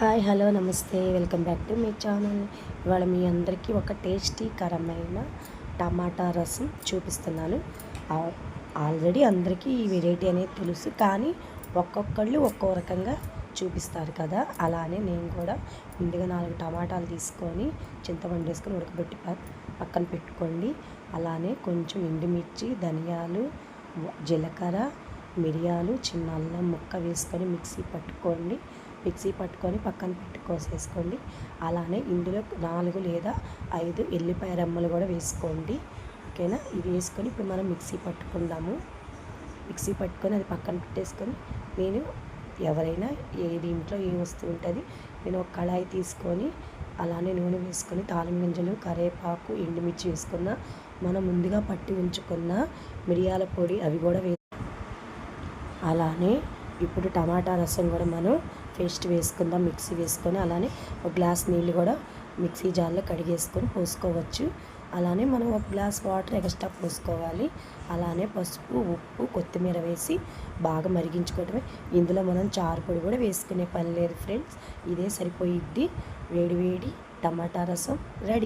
Hi hello నమస్తే. Welcome back to మీ channel. ఇవాళ మీ అందరికీ ఒక టేస్టీకరమైన టమాటా రసం చూపిస్తున్నాను. ఆల్రెడీ అందరికీ ఈ వెరైటీ అనేది తెలుసు కానీ ఒక్కొక్కళ్ళు ఒక్కో రకంగా చూపిస్తారు కదా. అలానే నేను కూడా ముందుగా నాలుగు టమాటాలు తీసుకొని చింతపండు వేసుకొని ఉడకబెట్టి పక్కన పెట్టుకోండి. అలానే కొంచెం ఎండుమిర్చి ధనియాలు జీలకర్ర మిరియాలు చిన్న అల్లం ముక్క వేసుకొని మిక్సీ పట్టుకోండి. మిక్సీ పట్టుకొని పక్కన పెట్టుకోసేసుకోండి అలానే ఇందులో నాలుగు లేదా ఐదు ఎల్లిపాయ రెమ్మలు కూడా వేసుకోండి. ఓకేనా? ఇవి వేసుకొని ఇప్పుడు మనం మిక్సీ పట్టుకుందాము. మిక్సీ పట్టుకొని అది పక్కన పెట్టేసుకొని నేను ఎవరైనా ఏ దీంట్లో ఏ వస్తువు ఉంటుంది నేను ఒక కళాయి తీసుకొని అలానే నూనె వేసుకొని తాలిం గింజలు కరివేపాకు ఎండుమిర్చి వేసుకున్న మనం ముందుగా పట్టి ఉంచుకున్న మిరియాల పొడి అవి కూడా వే అలానే ఇప్పుడు టమాటా రసం కూడా మనం పేస్ట్ వేసుకుందాం మిక్సీ వేసుకొని అలానే ఒక గ్లాస్ నీళ్ళు కూడా మిక్సీ జార్లో కడిగేసుకొని పోసుకోవచ్చు. అలానే మనం ఒక గ్లాస్ వాటర్ ఎక్స్ట్రా పోసుకోవాలి. అలానే పసుపు ఉప్పు కొత్తిమీర వేసి బాగా మరిగించుకోవటమే ఇందులో మనం చారు పొడి కూడా వేసుకునే పని లేదు ఫ్రెండ్స్. ఇదే సరిపోయిద్ది. వేడివేడి టమాటా రసం రెడీ.